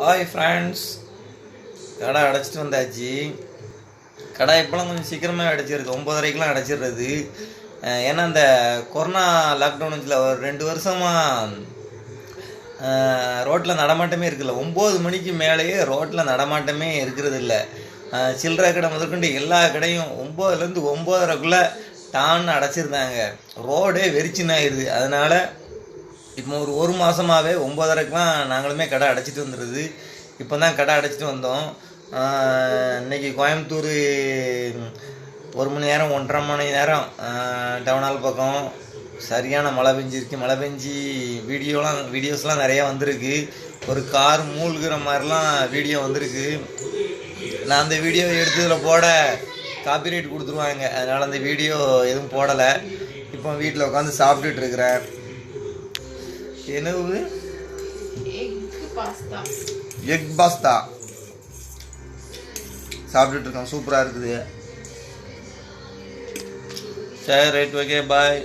Hi friends கடை அடைச்சிட்டு வந்தாச்சு. கடை இப்போலாம் கொஞ்சம் சீக்கிரமாக அடைச்சிருது. ஒம்பதரைக்கெலாம் அடைச்சிடுறது ஏன்னா இந்த கொரோனா லாக்டவுன்ஸில் ஒரு ரெண்டு வருஷமாக ரோட்டில் நடமாட்டமே இருக்குல்ல. ஒம்பது மணிக்கு மேலேயே ரோட்டில் நடமாட்டமே இருக்கிறது இல்லை சில்லறை கடை முதற்கொண்டு எல்லா கடையும் ஒம்போதுலேருந்து ஒம்போதரைக்குள்ளே டான்னு அடைச்சிருந்தாங்க. ரோடே வெறிச்சின்னாயிருது அதனால் இப்போ ஒரு ஒரு மாதமாகவே ஒம்பதரைக்கெலாம் நாங்களுமே கடை அடைச்சிட்டு வந்துடுது இப்போ தான் கடை அடைச்சிட்டு வந்தோம். இன்றைக்கி இன்னைக்கு கோயம்புத்தூர் ஒரு மணி நேரம் ஒன்றரை மணி நேரம் டவுனால் பக்கம். சரியான மழை பெஞ்சிருக்கு. மழை பெஞ்சி வீடியோலாம் வீடியோஸ்லாம் நிறையா வந்திருக்கு. ஒரு கார் மூழ்கிற மாதிரிலாம் வீடியோ வந்திருக்கு. நான் அந்த வீடியோ எடுத்ததில் போட காப்பிரைட் கொடுத்துருவாங்க. அதனால் அந்த வீடியோ எதுவும் போடலை. இப்போ வீட்டில் உட்காந்து சாப்பிட்டுட்டு இருக்கிறேன். என்னது எக் பாஸ்தா சாப்பிட்டுட்டு இருக்கோம். சூப்பராக இருக்குது. சரி ரைட் ஓகே பாய்